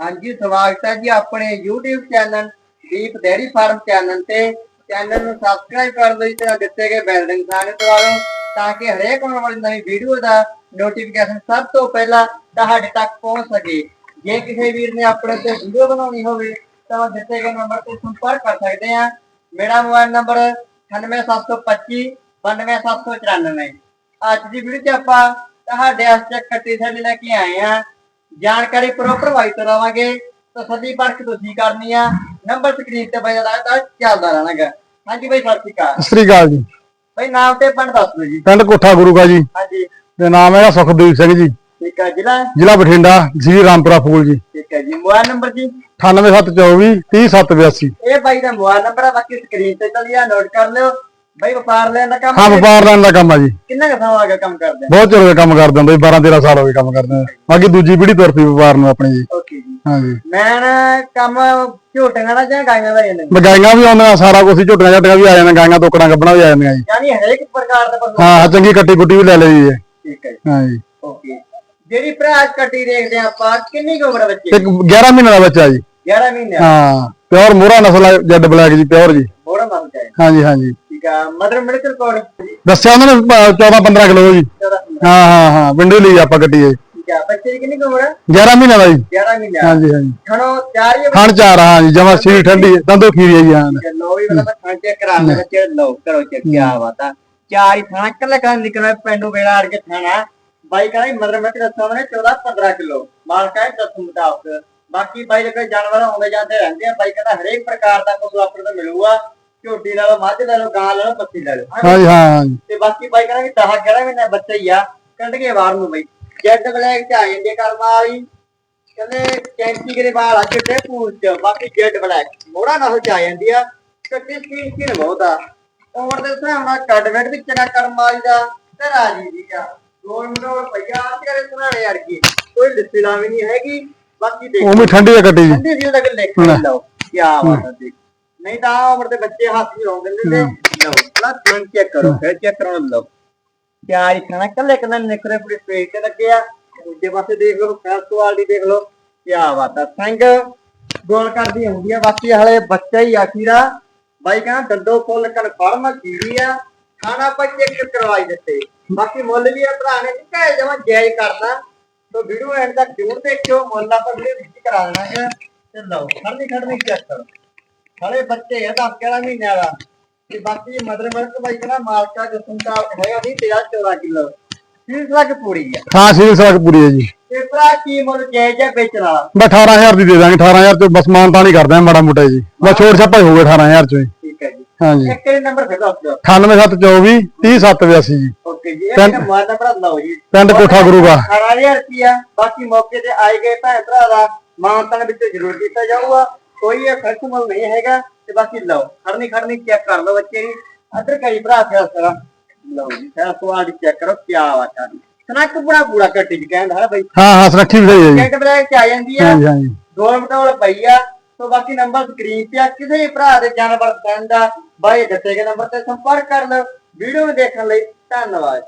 ਹਾਂਜੀ, ਸਵਾਗਤ ਹੈ ਜੀ ਆਪਣੇ YouTube channel Deep dairy farm channel ਤੇ। ਚੈਨਲ ਨੂੰ ਸਬਸਕ੍ਰਾਈਬ ਕਰ ਲਓ ਤੇ ਦਿੱਤੇ ਗਏ ਬੈਲ ਦੇ ਨਿਸ਼ਾਨ ਦਬਾ ਲਓ ਤਾਂ ਕਿ ਹਰੇਕ ਆਉਣ ਵਾਲੀ ਨਵੀਂ ਵੀਡੀਓ ਦਾ ਨੋਟੀਫਿਕੇਸ਼ਨ ਸਭ ਤੋਂ ਪਹਿਲਾਂ ਤੁਹਾਡੇ ਤੱਕ ਪਹੁੰਚ ਸਕੇ। ਜੇ ਕਿਸੇ ਵੀਰ ਨੇ ਆਪਣੇ ਤੇ ਵੀਡੀਓ ਬਣਾਉਣੀ ਹੋਵੇ ਤਾਂ ਦਿੱਤੇ ਗਏ ਨੰਬਰ ਤੇ ਸੰਪਰਕ ਕਰ ਸਕਦੇ ਆ। ਮੇਰਾ ਮੋਬਾਈਲ ਨੰਬਰ 98725 92794 ਅੱਜ ਦੀ ਵੀਡੀਓ 'ਚ ਆਪਾਂ ਤੁਹਾਡੇ ਵਾਸਤੇ ਕੱਟੀ ਸਾਡੀ ਲੈ ਕੇ ਆਏ ਆ। ਜਾਣਕਾਰੀ ਪ੍ਰੋਪਰ ਵਾਈ ਤੋਂ ਲਵਾਂਗੇ ਤਸੱਲੀ ਪਰਖ ਤੁਸੀਂ ਕਰਨੀ ਆ। ਨੰਬਰ ਸਕਰੀਨ ਤੇ ਬਜਾ ਦਾ ਚੱਲਦਾ ਰਹਿਣਾਗਾ। ਹਾਂਜੀ ਬਈ ਸਤਿ ਸ਼੍ਰੀ ਅਕਾਲ। ਸਤਿ ਸ੍ਰੀ ਅਕਾਲ ਜੀ। ਬਈ ਨਾਮ ਤੇ ਪਿੰਡ ਦੱਸ ਦਿਓ ਜੀ। ਪਿੰਡ ਕੋਠਾ ਗੁਰੂਗਾ ਜੀ। ਹਾਂਜੀ। ਤੇ ਨਾਮ ਹੈਗਾ ਸੁਖਦੇਵ ਸਿੰਘ ਜੀ। ਠੀਕ ਹੈ ਜ਼ਿਲ੍ਹਾ? ਜ਼ਿਲ੍ਹਾ ਬਠਿੰਡਾ ਜੀ ਰਾਮਪੁਰਾ ਫੂਲ ਜੀ। ਠੀਕ ਹੈ ਜੀ। ਮੋਬਾਈਲ ਨੰਬਰ ਜੀ? 98724 30782 ਇਹ ਬਾਈ ਦਾ ਮੋਬਾਈਲ ਨੰਬਰ ਆ ਬਾਕੀ ਸਕਰੀਨ ਤੇ ਚੱਲਿਆ ਨੋਟ ਕਰ ਲਿਓ। ਬਾਈ ਵਪਾਰ ਲੈਣ ਦਾ ਕੰਮ ਹਾਂ ਵਪਾਰ ਲੈਣ ਦਾ ਕੰਮ ਆ ਜੀ। ਕਿੰਨਾ ਕੁ ਸਮਾਂ ਆ ਗਿਆ ਕੰਮ ਕਰਦੇ ਬਹੁਤ ਚਿਰ ਹੋ ਗਿਆ ਕੰਮ ਕਰਦੇ ਹੁੰਦੇ 12 13 ਸਾਲ ਹੋ ਗਏ ਕੰਮ ਕਰਦੇ। ਬਾਕੀ ਦੂਜੀ ਪੀੜ੍ਹੀ ਤੁਰ ਪਈ ਵਪਾਰ ਨੂੰ ਆਪਣੀ ਜੀ। ਓਕੇ ਜੀ। ਹਾਂ ਜੀ। ਮੈਂ ਨਾ ਕੰਮ ਝੋਟੀਆਂ ਦਾ ਜਾਂ ਗਾਈਆਂ ਦਾ ਜਾਂਦੇ ਮਗਾਈਆਂ ਵੀ ਆਉਂਦੀਆਂ ਸਾਰਾ ਕੁਝ ਝੋਟੀਆਂ ਝਾਟੀਆਂ ਵੀ ਆ ਜਾਂਦੀਆਂ ਗਾਈਆਂ ਤੋਕੜਾਂ ਗੱਬਣਾ ਵੀ ਆ ਜਾਂਦੀਆਂ ਜੀ। ਯਾਨੀ ਹਰੇਕ ਪ੍ਰਕਾਰ ਦਾ ਪਸ਼ੂ ਹਾਂ ਚੰਗੀ ਕੱਟੀ ਕੁੱਟੀ ਵੀ ਲੈ ਲਈ ਜੀ ਠੀਕ ਹੈ ਜੀ। ਹਾਂ ਜੀ। ਓਕੇ। ਜਿਹੜੀ ਭਰਾ ਅੱਜ ਕੱਟੀ ਦੇਖਦੇ ਆ ਆਪਾਂ ਕਿੰਨੀ ਕੁ ਉਮਰ ਹੈ ਬੱਚੇ ਇੱਕ 11 ਮਹੀਨੇ ਦਾ ਬੱਚਾ ਜੀ। 11 ਮਹੀਨੇ ਹਾਂ ਪਿਓਰ ਮੋਹਰਾ ਨਸਲ ਹੈ ਜੈਡ ਬਲੈਕ ਜੀ ਪਿਓਰ ਜੀ। ਬੋੜਾ ਮੰਨ ਚਾਹੀਦਾ ਹਾਂ ਜੀ ਹਾਂ ਜੀ। ਠੀਕ ਆ ਮਦਰ ਮੈਡੀਕਲ ਕੋਡ ਦੱਸਿਆ ਉਹਨਾਂ ਨੇ 14 15 ਕਿਲੋ ਜੀ। 14 ਹਾਂ ਹਾਂ ਹਾਂ ਵਿੰਡੋ ਲਈ ਆਪਾਂ ਗੱਡੀ ਹੈ ਠੀਕ ਆ ਬੱਚੇ ਦੀ ਕਿੰਨੀ ਕੁ ਉਮਰ ਹੈ 11 ਮਹੀਨੇ ਦਾ ਜੀ। 11 ਮਹੀਨੇ ਹਾਂਜੀ ਹਾਂਜੀ। ਖਣੋ ਚਾਰ ਹੀ ਖਾਣ ਚਾਰ ਹਾਂ ਜੀ ਜਮਾ ਸੀ ਠੰਡੀ ਹੈ, ਦੰਦੋ ਖੀਰੀ ਹੈ। ਜੀ ਹਾਂ ਲੋ ਵੀ ਮਤਲਬ ਖਾਣ ਚੈੱਕ ਕਰਾ ਲੈ ਬੱਚੇ ਲੋ ਕਰੋ ਚੈੱਕ ਕੀ ਬਾਤ ਆ। ਚਾਰ ਹੀ ਥਾਣਾ ਕੱਲੇ ਖਾਣ ਨਿਕਲਣਾ ਪਿੰਡੋਂ ਵੇੜਾ ਅੜ ਕੇ ਥਾਣਾ ਬਾਈ ਕਹਿੰਦਾ ਮਦਰ ਮੈਡੀਕਲ ਸਾਹਮਣੇ 14 15 ਕਿਲੋ। ਮਾਲਕਾ ਹੈ ਦਸ ਮੁਤਾਬਕ। ਬਾਕੀ ਬਾਈ ਦੇ ਕੋਲ ਜਾਨਵਰ ਆਉਂਦੇ ਜਾਂਦੇ ਰਹਿੰਦੇ ਆ ਬਾਈ ਕਹਿੰਦਾ ਹਰੇਕ ਪ੍ਰਕਾਰ ਦਾ ਪਸ਼ੂ ਆਪਣੇ ਤੋਂ ਮਿਲੂਗਾ। ਝੋਟੀ ਲੈ ਲਓ ਮੱਝ ਲੈ ਲਓ ਗਾਂ ਲੈ ਲਓ ਪੱਤੀ ਲੈ ਲਓ ਹਾਂ ਜੀ ਹਾਂ ਹਾਂ ਜੀ। ਤੇ ਬਾਕੀ ਬਾਈ ਕਹਿੰਦਾ ਕਿ 10 11 ਮਹੀਨੇ ਬੱਚਾ ਹੀ ਆ ਕੱਢ ਕੇ ਬਾਹਰ ਨੂੰ ਬਈ। ਜੈਡ ਬਲੈਕ ਚ ਆ ਜਾਂਦੇ ਕਰਮਾ ਵਾਲੀ। ਕਹਿੰਦੇ ਕੈਂਚੀ ਦੇ ਵਾਲ ਆ ਚਿੱਟੇ ਪੂਰ ਚ ਬਾਕੀ ਜੈਡ ਬਲੈਕ। ਮੋੜਾ ਨਾਲ ਚ ਆ ਜਾਂਦੀ ਆ। ਕੱਟੀ ਸਕਿਨ ਸਕਿਨ ਬਹੁਤ ਆ। ਉਮਰ ਦੇ ਹਿਸਾਬ ਨਾਲ ਕੱਡ ਵੈਟ ਵੀ ਚੰਗਾ ਕਰਮ ਵਾਲੀ ਦਾ ਤੇ ਰਾਜੀ ਦੀ ਆ। ਗੋਲ ਮਡੋਲ ਪਈਆ ਤੇਰੇ ਸੁਣਾਣੇ ਯਾਰ ਕੀ ਕੋਈ ਲਿਸਲਾ ਵੀ ਨਹੀਂ ਹੈਗੀ। ਬਾਕੀ ਦੇਖ। ਉਹ ਵੀ ਠੰਡੀ ਹੈ ਗੱਡੀ ਜੀ ਠੰਡੀ ਦਿਲ ਦਾ ਲਿਖ ਲਓ ਕੀ ਬਾਤ ਹੈ ਦੇਖ ਨਹੀਂ ਤਾਂ ਆਹ ਉਮਰ ਦੇ ਬੱਚੇ ਹੱਥ ਹੀ ਲਾਉਂਦੇ ਨੇ ਲਓ ਨਾ ਤੁਰੰਤ ਚੈੱਕ ਕਰੋ ਫਿਰ ਚੈੱਕ ਕਰੋ ਲਓ। ਕਿਆ ਹੀ ਖਾਣਾ ਕੱਲੇ ਕੱਲੇ ਨਿਕਰੇ ਪੂਰੇ ਪੇਟ ਤੇ ਲੱਗੇ ਆ। ਦੂਜੇ ਪਾਸੇ ਦੇਖ ਲਓ ਫੈਸ ਕੁਆਲਿਟੀ ਦੇਖ ਲਓ। ਕਿਆ ਬਾਤ ਆ ਸਿੰਘ ਗੋਲ ਕਰਦੀ ਹੁੰਦੀ ਆ ਬਾਕੀ ਹਲੇ ਬੱਚਾ ਹੀ ਆਖੀਰਾ ਬਾਈ ਕਹਿੰਦਾ ਦੰਦੋ ਫੁੱਲ ਕਨਫਰਮ ਕੀੜੀ ਆ? ਖਾਣਾ ਆਪਾਂ ਚੈੱਕ ਕਰਵਾਈ ਦਿੱਤੇ। ਬਾਕੀ ਮੁੱਲ ਵੀ ਆ ਭਰਾ ਨੇ ਕਿਹਾ ਜਮਾ ਜਾਇਜ਼ ਕਰਦਾ ਤੋ ਵੀਡੀਓ ਐਂਡ ਤੱਕ ਜ਼ਰੂਰ ਦੇਖਿਓ ਮੁੱਲ ਆਪਾਂ ਵੀਡੀਓ ਵਿੱਚ ਕਰਾ ਦੇਣਾ ਹੈ ਤੇ ਲਓ ਖੜਨੀ ਖੜਨੀ ਚੈੱਕ ਕਰੋ। ਹਲੇ ਬੱਚੇ ਆ 10 11 ਮਹੀਨਿਆਂ ਦਾ। ਤੇ ਬਾਕੀ ਮਦਰ ਮਰਕ ਬਾਈ ਕਹਿੰਦਾ ਮਾਲਕਾ ਜਸਨ ਦਾ ਹੈਗਾ ਵੀ 13 14 ਕਿਲੋ। 30 ਲੱਖ ਪੂਰੀ ਆ। ਹਾਂ ਸੀ ਸੜਕ ਪੂਰੀ ਹੈ ਜੀ। ਤੇ ਭਰਾ ਕੀ ਮੁੱਲ ਜਾਇਜ਼ ਹੈ ਵੇਚਣ ਵਾਲਾ? ਬਸ 18000 ਦੀ ਦੇ ਦਾਂਗੇ 18000 ਚ ਬਸ ਮਾਨ ਤਾਂ ਨਹੀਂ ਕਰਦੇ ਮਾੜਾ ਮੋਟਾ ਜੀ। ਬਸ ਛੋੜ ਛਾਪਾ ਹੋਊਗਾ 18000 ਚ ਠੀਕ ਹੈ ਜੀ। ਹਾਂ ਜੀ। ਇੱਕ ਨੰਬਰ ਫਿਰ ਦੱਸ ਦਿਓ। 98724 30782 ਜੀ। ਓਕੇ ਜੀ ਇਹ ਮੋਬਾਈਲ ਨੰਬਰ ਲਓ ਜੀ। ਪਿੰਡ ਕੋਠਾ ਗੁਰੂਗਾ 18000 ਰੁਪਿਆ ਬਾਕੀ ਮੌਕੇ ਤੇ ਆਏ ਗਏ ਭੈਣ ਭਰਾ ਦਾ। ਮਾਨਤਨ ਵਿੱਚ ਜ਼ਰੂਰ ਕੀਤਾ ਜਾਊਗਾ। ਕੋਈ ਇਹ ਖਰਚ ਮੁੱਲ ਨਹੀਂ ਹੈਗਾ ਤੇ ਬਾਕੀ ਲਓ ਖੜਨੀ ਖੜਨੀ ਚੈੱਕ ਕਰ ਲਓ ਬੱਚੇ ਦੀ ਅਦਰ ਕਈ ਭਰਾ ਫਿਰ ਸਰਾ ਲਓ ਜੀ ਫਿਰ ਕੁਆਲਿਟੀ ਚੈੱਕ ਕਰੋ ਕੀ ਆਵਾਜ਼ ਆ ਸਨੱਕ ਪੂਰਾ ਪੂਰਾ ਕੱਟੀ ਜੀ ਕਹਿੰਦਾ ਹੈ ਬਈ। ਹਾਂ ਹਾਂ ਸੁਰੱਖੀ ਵੀ ਸਹੀ ਹੈ ਜੀ। ਕੈਟ ਬਲੈਕ ਚ ਆ ਜਾਂਦੀ ਆ। ਗੋਲ ਮਟੋਲ ਪਈ ਆ ਸੋ ਬਾਕੀ ਨੰਬਰ ਸਕਰੀਨ ਤੇ ਆ। ਕਿਸੇ ਵੀ ਭਰਾ ਦੇ ਜਾਨਵਰ ਆ ਬਾਈ ਦੱਸੇ ਗਏ ਨੰਬਰ ਤੇ ਸੰਪਰਕ ਕਰ ਲਓ। ਵੀਡੀਓ ਨੂੰ ਦੇਖਣ ਲਈ ਧੰਨਵਾਦ